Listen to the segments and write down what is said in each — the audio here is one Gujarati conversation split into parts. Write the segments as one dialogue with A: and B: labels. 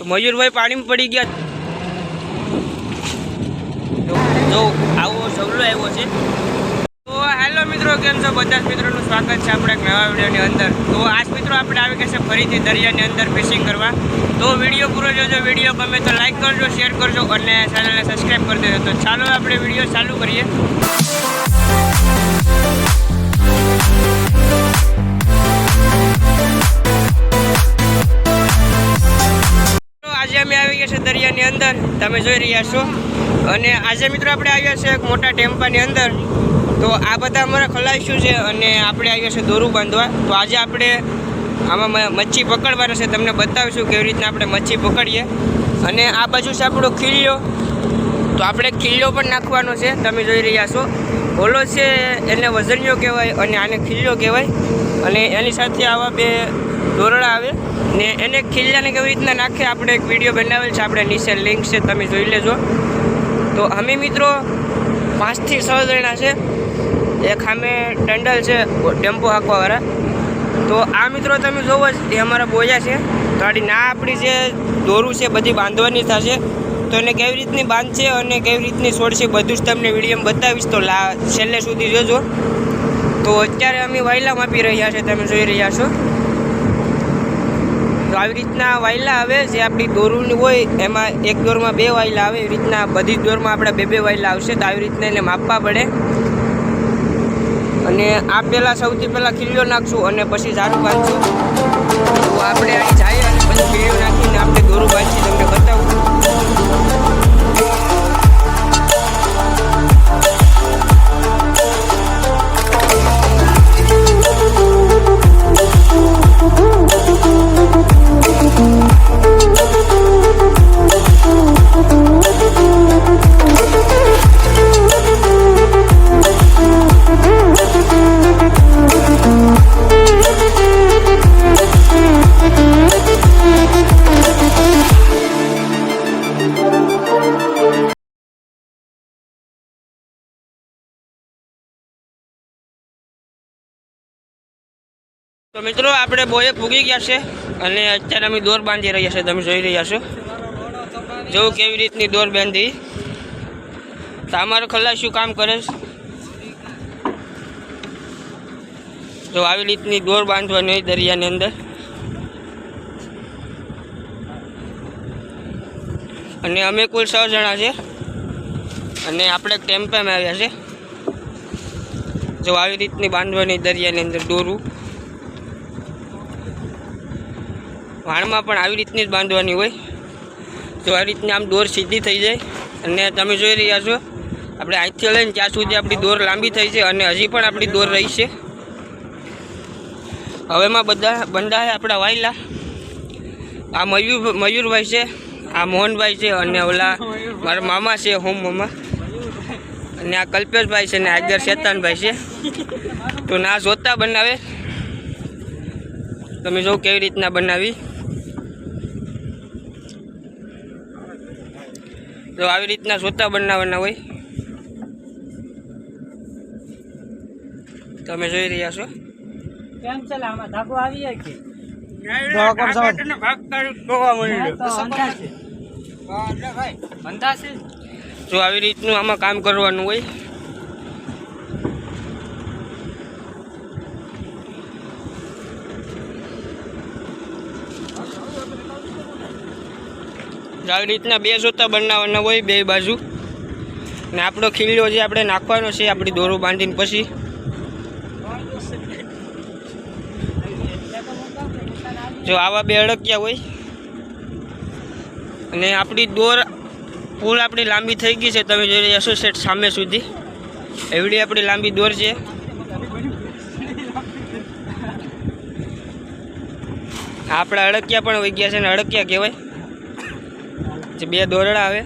A: તો મયુરભાઈ પાણીમાં પડી ગયા. જો આવો, સવલો આવ્યો છે. તો હેલો મિત્રો, કેમ છો? બધા મિત્રોનું સ્વાગત છે આપણે નવા વિડીયોની અંદર. તો આજ મિત્રો આપણે આવી ગયા છે ફરીથી દરિયાની અંદર ફિશિંગ કરવા. તો વીડિયો પૂરો જોજો. વીડિયો ગમે તો લાઈક કરજો શેર કરજો અને ચેનલને સબસ્ક્રાઈબ કરી દેજો. તો ચાલો આપણે વીડિયો ચાલુ કરીએ. આજે અમે આવી ગયા છે દરિયાની અંદર. તમે જોઈ રહ્યા છો. અને આજે મિત્રો આપણે આવ્યા છીએ એક મોટા ટેમ્પાની અંદર. તો આ બધા અમારા ખલાઈશું છે અને આપણે આવ્યા છે દોરું બાંધવા. તો આજે આપણે આમાં મચ્છી પકડવાના છે. તમને બતાવીશું કેવી રીતના આપણે મચ્છી પકડીએ. અને આ બાજુ છે આપણો ખીલ્યો. તો આપણે ખીલ્યો પણ નાખવાનો છે. તમે જોઈ રહ્યા છો. ઓલો છે એને વજનિયો કહેવાય અને આને ખીલ્યો કહેવાય. અને એની સાથે આવા બે દોરડા આવે ને એને ખીલ્લાને કેવી રીતના નાખે આપણે એક વીડિયો બનાવેલ છે. આપણે નીચે લિંક છે, તમે જોઈ લેજો. તો અમે મિત્રો પાંચથી છ જણા છે. એક સામે ટંડલ છે, ટેમ્પો હાંકવાવાળા. તો આ મિત્રો તમે જોવો જ, એ અમારા બોજા છે. તો આડી ના આપણી જે દોરું છે, બધી બાંધવાની થશે. તો એને કેવી રીતની બાંધશે અને કેવી રીતની છોડશે, બધું જ તમને વિડીયોમાં બતાવીશ. તો લા, છેલ્લે સુધી જોજો. તો અત્યારે અમે વાયલા આપી રહ્યા છે, તમે જોઈ રહ્યા છો. તો આવી રીતના વાયલા આવે જે આપણી દોરુની હોય, એમાં એક દોરમાં બે વાયલા આવે, એવી રીતના બધી દોરમાં આપણે બે બે વાયલા આવશે. તો આવી રીતના એને માપવા પડે. અને આ પહેલાં સૌથી પહેલાં ખીલ્યો નાખશું અને પછી ઝાડું બાંધશું. તો આપણે અહીં જઈએ અને પછી ખીલ્લો નાખીને આપણે દોરું બાંધી Thank you. તો મિત્રો, આપણે બોએ પૂગી ગયા છે અને અત્યારે અમે દોર બાંધી રહ્યા છે. તમે જોઈ રહ્યા છો. જો કેવી રીતની દોર બાંધી. તો અમારો ખલ્લા શું કામ કરે જો આવી રીતની દોર બાંધવાની દરિયાની અંદર. અને અમે કુલ છ જણા છે. અને આપણે ટેમ્પામાં આવ્યા છે. જો આવી રીતની બાંધવાની દરિયાની અંદર દોરું. વાણમાં પણ આવી રીતની જ બાંધવાની હોય. તો આવી રીતની આમ દોર સીધી થઈ જાય. અને તમે જોઈ રહ્યા છો, આપણે આજથી લઈને ત્યાં સુધી આપણી દોર લાંબી થઈ છે અને હજી પણ આપણી દોર રહી છે. હવેમાં બધા બંધા છે આપણા વાયલા. આ મયુર, મયુરભાઈ છે, આ મોહનભાઈ છે અને ઓલા મારા મામા છે હોમ મામા. અને આ કલ્પેશભાઈ છે ને આગળ શેતાનભાઈ છે. તો ના જોતા બનાવે. તમે જો કેવી રીતના બનાવી. તો આવી રીતના સોતા બનાવવાના હોય. તમે જોઈ રહ્યા છો?
B: કેમ છે આમાં ધાગો આવી જાય કે?
A: જો આવી રીતનું આમાં કામ કરવાનું હોય. આવી રીતના બે સોતા બનાવવાના હોય બે બાજુ. ને આપણો ખીલ્યો જે આપણે નાખવાનો છે, આપણી દોરો બાંધીને પછી. જો આવા બે અડકિયા હોય. અને આપણી દોર પુલ આપણી લાંબી થઈ ગઈ છે, તમે જોઈ સેટ સામે સુધી. એવડી આપણી લાંબી દોર છે. આપણા અડકિયા પણ વહી ગયા છે ને, અડકિયા કહેવાય. જે બે દોરડા આવે.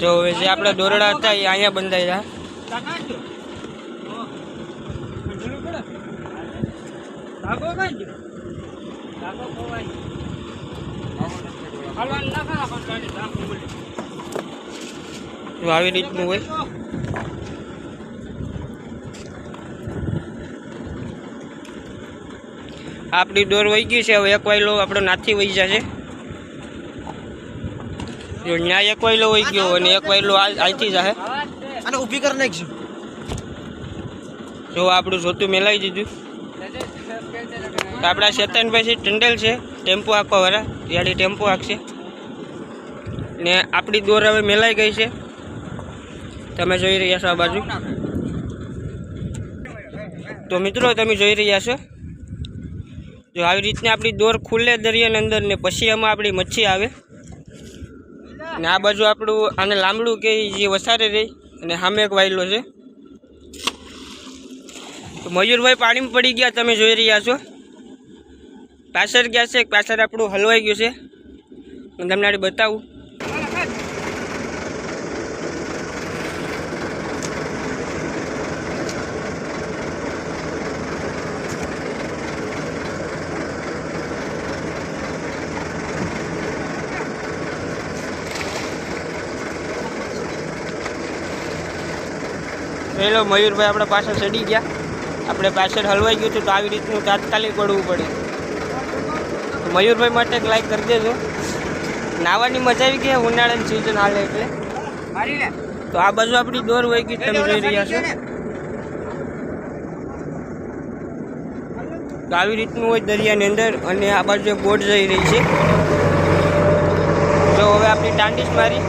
A: જો જે આપણા દોરડા હતા, એ અહીંયા બંધાઈ રહ્યા
B: રીતનું કાંઈ ગયો? ધાગો ખોવાઈ ગયો. હલવાનું ના ખરા પણ કાંઈ ધાગો બોલે.
A: જો આવી રીતનું હોય આપણી દોર વહી ગઈ છે હવે એક વાયલો આપણો નાથી વહી જશે. ન્યા એક વાયલો વહી ગયો અને એક વાયલો અહીંથી જશે
C: અને ઊભી કરી નાખશું
A: જો આપણું જોતું મેલાવી દીધું. આપણા ચેતનભાઈ છે ટંડેલ છે ટેમ્પો આપવા વાળા રિયાડી ટેમ્પો આપશે ને આપણી દોર હવે મેલાઈ ગઈ છે. તમે જોઈ રહ્યા છો આ બાજુ. તો મિત્રો તમે જોઈ રહ્યા છો? જો આવી રીતના આપણી દોર ખુલે દરિયાની અંદર ને પછી એમાં આપણી મચ્છી આવે. ને આ બાજુ આપણું આને લાંબડું કે જે વસારે રહી અને સામે એક વાયલો છે. તો મયુરભાઈ પાણીમાં પડી ગયા, તમે જોઈ રહ્યા છો. પાછળ ગયા છે, પાછળ આપણું હલવાઈ ગયું છે. હું તમને આડી બતાવું. પેલો મયુરભાઈ આપણે પાછળ ચડી ગયા. આપણે પાછળ હલવાઈ ગયું હતું તો આવી રીતનું તાત્કાલિક પડવું પડે. તો મયુરભાઈ માટે એક લાઈક કરી દેજો. નાવાની મજા આવી ગઈ ઉનાળાની સિઝન હાલે એટલે. તો આ બાજુ આપણી દોર વહી ગઈ તમે જોઈ રહ્યા છો. તો આવી રીતનું હોય દરિયાની અંદર અને આ બાજુ બોટ જઈ રહી છે. જો હવે આપણી ટાંડીસ મારી.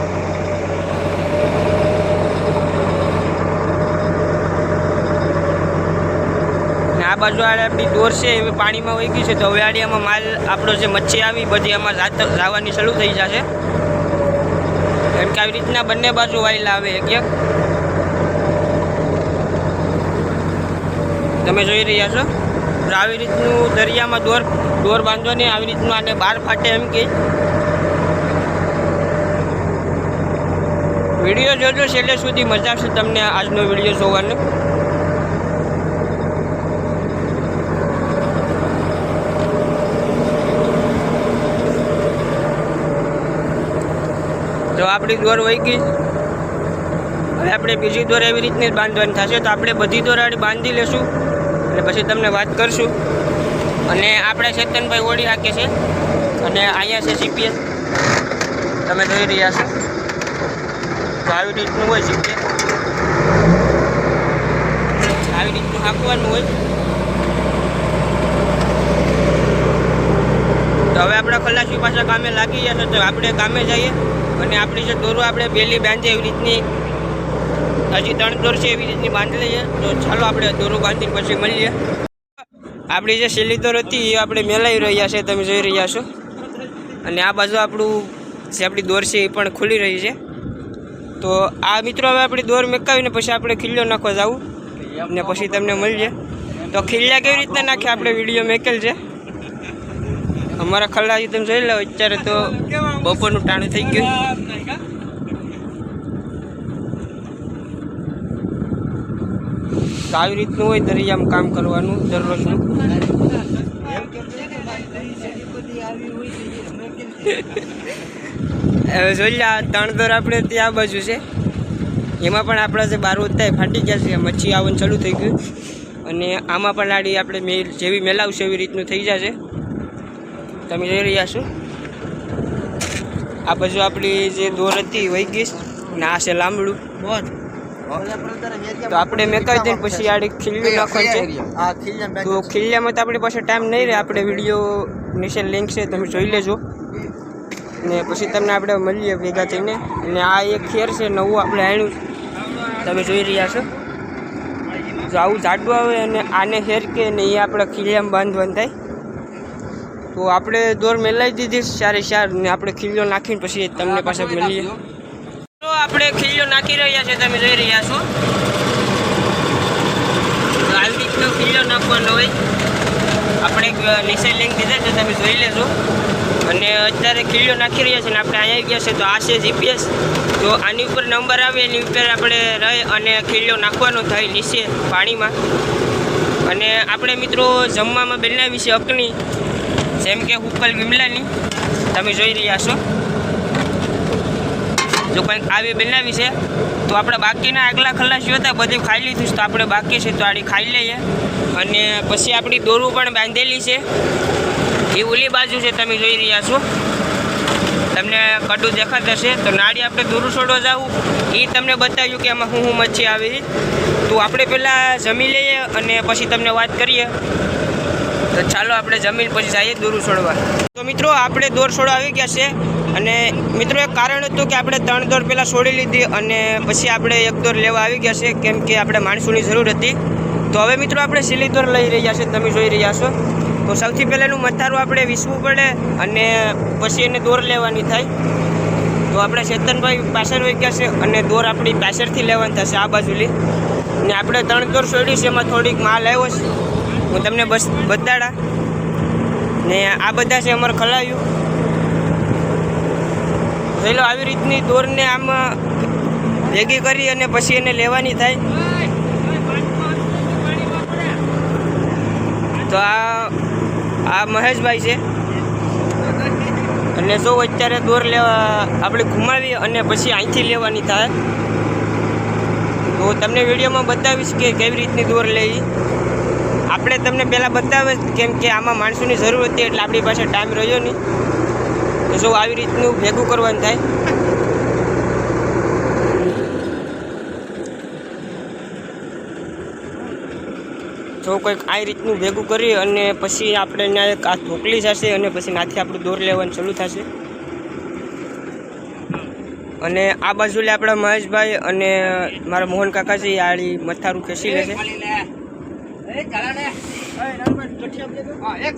A: ને આ બાજુ આડે આપણી દોર છે, એ પાણીમાં વહી ગઈ છે, તો હવે માલ, આપણો જે મચ્છી આવી, બધી આમાં જાત જવાની શરૂ થઈ જશે. કેમ કે આવી રીતના બંને બાજુ વાઇલ આવે, એક એક. તમે જોઈ રહ્યા છો? આવી રીતનું દરિયામાં દોર દોર બાંધો ને આવી રીતનું આને બહાર ફાટે એમ કે. વીડિયો જોજો, છેલ્લે સુધી મજા આવશે તમને આજનો વીડિયો જોવાનો. આપણી દોર વહી હવે આપણે બીજી દોર એવી રીતની જ બાંધવાની થશે. તો આપણે બધી દોરાડી બાંધી લેશું અને પછી તમને વાત કરશું. અને આપણે ચેતનભાઈ ઓળી રાખે છે. અને અહીંયા છે સીપીએસ તમે જોઈ રહ્યા છો. તો આવી રીતનું હોય સીપીએસ આવી રીતનું હાંકવાનું હોય. તો હવે આપણે ખલાસી પાછા કામે લાગી જશે તો આપણે કામે જઈએ. અને આપણી જે દોરું આપણે બેલી બાંધીએ એવી રીતની, હજી ત્રણ દોર છે એવી રીતની બાંધી લઈએ તો ચાલો આપણે દોરું બાંધીને પછી મળીએ. આપણી જે છેલ્લી દોર હતી એ આપણે મેલાવી રહ્યા છે, તમે જોઈ રહ્યા છો. અને આ બાજુ આપણું જે આપણી દોર છે એ પણ ખુલી રહી છે. તો આ મિત્રો હવે આપણી દોર મેકાવીને પછી આપણે ખીલ્લો નાખવા જવું. ને પછી તમને મળીએ. તો ખીલ્યા કેવી રીતના નાખે? આપણે વીડિયો મેકેલ છે. અમારા ખલ્લાજી તમે જોઈ લો અત્યારે તો બપોરનું ટાણું થઈ ગયું. તો આવી રીતનું હોય દરિયામાં કામ કરવાનું, દરરોજનું. હવે જોઈ લે, આ ત્રણ દોર આપણે ત્યાં બાજુ છે. એમાં પણ આપણા જે બાર એ ફાટી ગયા છે, મચ્છી આવવાનું ચાલુ થઈ ગયું. અને આમાં પણ આડી આપણે મેલ, જેવી મેલાવશે એવી રીતનું થઈ જશે તમે જોઈ રહ્યા છો? આ બાજુ આપણી જે દોર હતી વહી ગઈ છે આ છે લાંબડું. તો આપણે મેકાવી દઈએ પછી આડી ખીલ્લી નાખવાનું છે. તો ખીલ્લામાં તો આપણી પાસે ટાઈમ નહીં રહે. આપણે વીડિયો નીચે લિંક છે તમે જોઈ લેજો. ને પછી તમને આપણે મળીએ ભેગા થઈને. અને આ એક ખેર છે નવું આપણે આણ્યું તમે જોઈ રહ્યા છો. જો આવું જાડું આવે અને આને હેર કે ને એ આપણે ખીલિયામાં બાંધવાનું થાય. તો આપણે દોર મેલાવી દીધી સારે ચાર ને આપણે ખીલ્યો નાખીને પછી તમને પાછા મળીએ તો આપણે ખીલ્યો નાખી રહ્યા છે તમે જોઈ રહ્યા છો. આવી રીતનો ખીલ્યો નાખવાનો હોય. આપણે નીચે લિંક દીધા છે તમે જોઈ લેજો. અને અત્યારે ખીલ્યો નાખી રહ્યા છે ને આપણે અહીંયા આવી ગયા છે તો આ છે જીપીએસ તો આની ઉપર નંબર આવે એની ઉપર આપણે રહી અને ખીલ્યો નાખવાનો થાય નીચે પાણીમાં. અને આપણે મિત્રો જમવામાં બનાવી છે અકની. જેમ કે હુકલ વિમલાની. તમે જોઈ રહ્યા છો. જો કંઈક આવી બનાવી છે, તો આપણે બાકીના આગલા ખલાસીઓ હતા, બધી ખાઈ લીધું તો આપણે બાકી છે, તો આડી ખાઈ લઈએ. અને પછી આપણી દોરું પણ બાંધેલી છે. એ ઓલી બાજુ છે, તમે જોઈ રહ્યા છો. તમને કડું દેખાત હશે તો નાળી આપણે દોરું છોડવા જવું. એ તમને બતાવ્યું કે આમાં હું હું મચ્છી આવી તો આપણે પહેલાં જમી લઈએ અને પછી તમને વાત કરીએ. તો ચાલો આપણે જમીન પછી જઈએ દોરું છોડવા. તો મિત્રો, આપણે દોર છોડવા આવી ગયા છે અને મિત્રો, એક કારણ હતું કે આપણે ત્રણ દોર પહેલાં છોડી લીધી અને પછી આપણે એક દોર લેવા આવી ગયા છે, કેમ કે આપણે માણસોની જરૂર હતી. તો હવે મિત્રો, આપણે સીલી દોર લઈ રહ્યા છે, તમે જોઈ રહ્યા છો. તો સૌથી પહેલાંનું મથારું આપણે વીસવું પડે અને પછી એને દોર લેવાની થાય. તો આપણે ચેતનભાઈ પાછળ ગયા છે અને દોર આપણી પાછળથી લેવાની થશે, આ બાજુલી. ને આપણે ત્રણ દોર છોડી છે, એમાં થોડીક માલ આવ્યો છે. હું તમને બસ બતાડા. ને આ બધા છે અમારે ખલાયું જોઈ લો આવી રીતની દોરને આમ ભેગી કરી અને પછી એને લેવાની થાય. તો આ આ મહેશભાઈ છે. અને જો અત્યારે દોર લેવા આપણે ઘુમાવી અને પછી અહીંથી લેવાની થાય. તો તમને વિડીયોમાં બતાવીશ કે કેવી રીતની દોર લેવી. આપણે તમને પહેલાં બતાવે કેમ કે આમાં માણસોની જરૂર હતી એટલે આપણી પાસે ટાઈમ રહ્યો નહીં. તો જો આવી રીતનું ભેગું કરવાનું થાય? જો કંઈક આ રીતનું ભેગું કરી અને પછી આપણે ત્યાં આ ઢોકલી જશે અને પછી નાથી આપણું દોર લેવાનું ચાલુ થશે. અને આ બાજુ લે આપણા મહેશભાઈ અને મારા મોહન કાકા છે આળી મથારું ખેંચી લે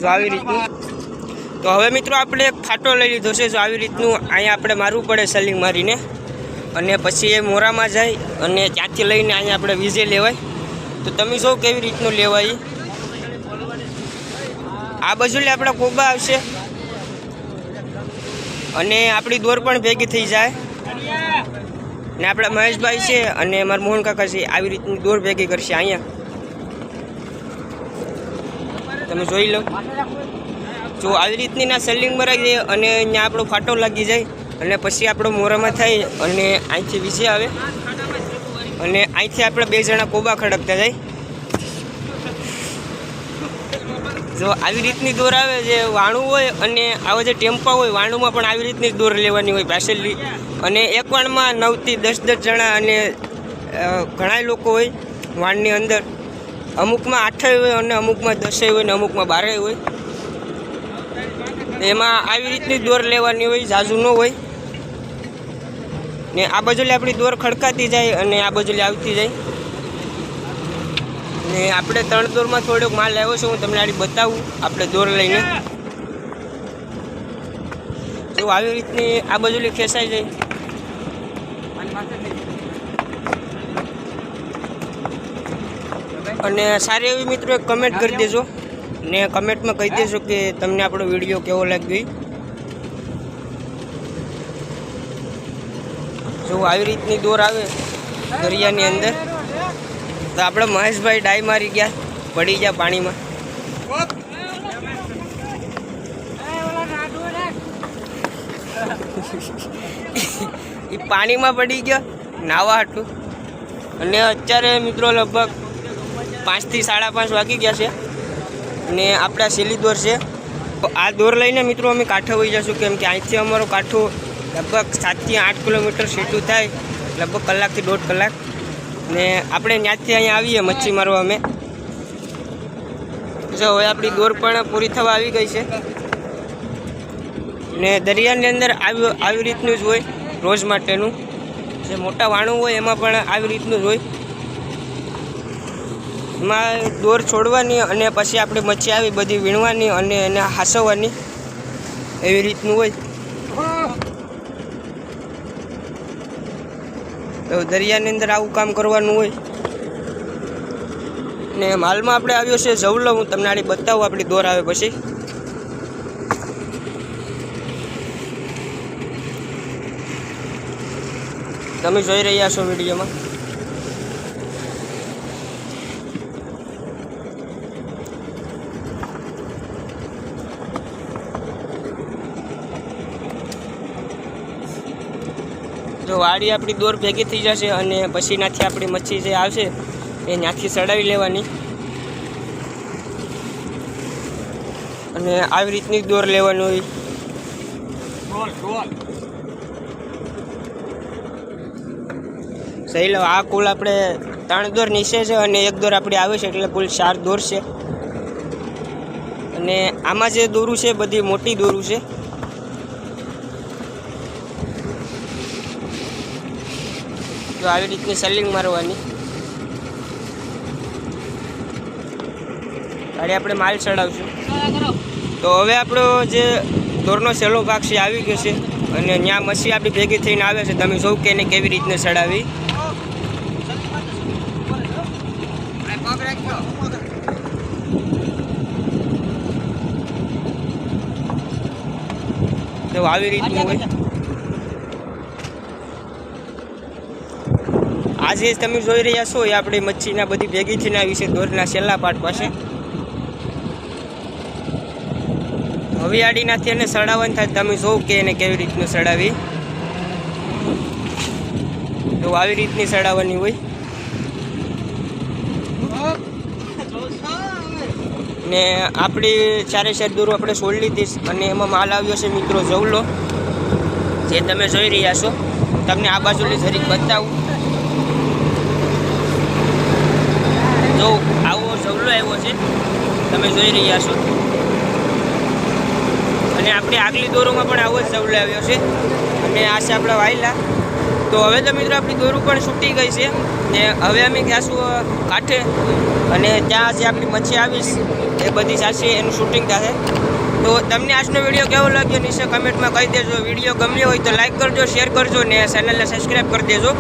A: જો આવી રીતનું. તો હવે મિત્રો આપણે એક ફાટો લઈ લીધો છે. જો આવી રીતનું અહીંયા આપણે મારવું પડે સલિંગ મારીને. અને પછી એ મોરામાં જાય અને ત્યાંથી લઈને અહીંયા આપણે વીજે લેવાય. તો તમે જો કેવી રીતનું લેવાય આ બાજુ લે આપણા કોબા આવશે. અને આપણી દોર પણ ભેગી થઈ જાય. ને આપણા મહેશભાઈ છે અને મારા મોહન કાકા છે. આવી રીતની દોર ભેગી કરશે અહીંયા. તમે જોઈ લો. જો આવી રીતની ના સેલિંગ મરાઈ જાય અને અહીંયા આપણો ફાટો લાગી જાય અને પછી આપણો મોરામાં થાય અને અહીંથી વિશે આવે અને અહીંથી આપણે બે જણા કોબા ખડકતા જાય. જો આવી રીતની દોર આવે જે વાણું હોય અને આવા જે ટેમ્પા હોય, વાણુંમાં પણ આવી રીતની દોર લેવાની હોય પાસેલી અને એક વાણમાં નવથી દસ દસ જણા અને ઘણા લોકો હોય વાણની અંદર. અમુકમાં આઠેય હોય અને અમુકમાં દસે હોય ને અમુકમાં બારેય હોય. એમાં આવી રીતની દોર લેવાની હોય, ઝાઝુ ન હોય. ને આ બાજુલે આપણી દોર ખડકાતી જાય અને આ બાજુલે આવતી જાય. ને આપણે ત્રણ દોરમાં થોડોક માલ લાવ્યો છે, હું તમને આડી બતાવું, આપણે દોર લઈને. તો આવી રીતની આ બાજુલી ખેંચાઈ જાય. અને સારી એવી મિત્રો કમેન્ટ કરી દેજો. ને કમેન્ટમાં કહી દેજો કે તમને આપણો વીડિયો કેવો લાગ્યો. જો આવી રીતની દોર આવે દરિયાની અંદર, તો આપણે મહેશભાઈ ડાઈ મારી ગયા, પડી ગયા પાણીમાં. એ પાણીમાં પડી ગયા, નાવા હાટું. અને અત્યારે મિત્રો લગભગ પાંચથી સાડા પાંચ વાગી ગયા છે. ને આપણા સેલી દોર છે. તો આ દોર લઈને મિત્રો અમે કાંઠો વહી જશું કેમ કે અહીંથી અમારો કાંઠો લગભગ સાતથી આઠ કિલોમીટર સીટું થાય. લગભગ કલાકથી દોઢ કલાક. ને આપણે ત્યાંથી અહીંયા આવીએ મચ્છી મારવા અમે. જો, હવે આપણી દોર પણ પૂરી થવા આવી ગઈ છે. ને દરિયાની અંદર આવી આવી રીતનું જ હોય રોજ માટેનું. જે મોટા વાણું હોય એમાં પણ આવી રીતનું જ હોય. એમાં દોર છોડવાની અને પછી આપણે મચ્છી આવી બધી વીણવાની અને એને હાસવવાની એવી રીતનું હોય. તો દરિયાની અંદર આવું કામ કરવાનું હોય. ને હાલમાં આપણે આવ્યો છે જવલો, હું તમને આડી બતાવું આપણી દોર આવે પછી. તમે જોઈ રહ્યા છો વિડીયોમાં. જો વાડી આપણી દોર ભેગી થઈ જશે અને પછી ત્યાંથી આપણી મચ્છી જે આવશે એ ત્યાંથી સડાવી લેવાની. અને આવી રીતની દોર લેવાની હોય. સહી લો, આ કુલ આપણે ત્રણ દોર નીચે છે અને એક દોર આપણી આવે છે, એટલે કુલ ચાર દોર છે. અને આમાં જે દોરું છે, બધી મોટી દોરું છે. તો આવી રીતની સેલિંગ મારવાની. ગાડી આપણે માલ ચડાવશું. તો હવે આપણો જે દોરનો સહેલો ભાગ છે આવી ગયો છે અને ત્યાં મસી આપણી ભેગી થઈને આવે છે. તમે જોઉં કે એને કેવી રીતને ચડાવી. તો આવી રીતનું હોય. આજે તમે જોઈ રહ્યા છો એ આપણી મચ્છીના બધી ભેગી થઈને આવી છે દોરના છેલ્લા પાટ પાસે. હવિયાળીનાથી એને સડાવવાનું થાય તમે જોવું કે એને કેવી રીતનું સડાવી. તો આવી રીતની સડાવવાની હોય. ને આપણી ચારે ચાર દોરો આપણે છોડી લીધી અને એમાં માલ આવ્યો છે મિત્રો જવલો. જે તમે જોઈ રહ્યા છો. તમને આ બાજુની જરીક બતાવું. જો આવો જવલો આવ્યો છે, તમે જોઈ રહ્યા છો. અને આપણી આગલી દોરોમાં પણ આવો જ જવલો આવ્યો છે. અને આ છે આપણા વાયલા. તો હવે તો મિત્રો આપણી દોરું પણ છૂટી ગઈ છે. ને હવે અમે જઈશું કાંઠે અને ત્યાં જે આપણી મચ્છી આવીશ એ બધી સાચી એનું શૂટિંગ થશે તો તમને આજનો વીડિયો કેવો લાગ્યો નીચે કમેન્ટમાં કહી દેજો. વીડિયો ગમ્યો હોય તો લાઇક કરજો શેર કરજો ને ચેનલને સબસ્ક્રાઈબ કરી દેજો.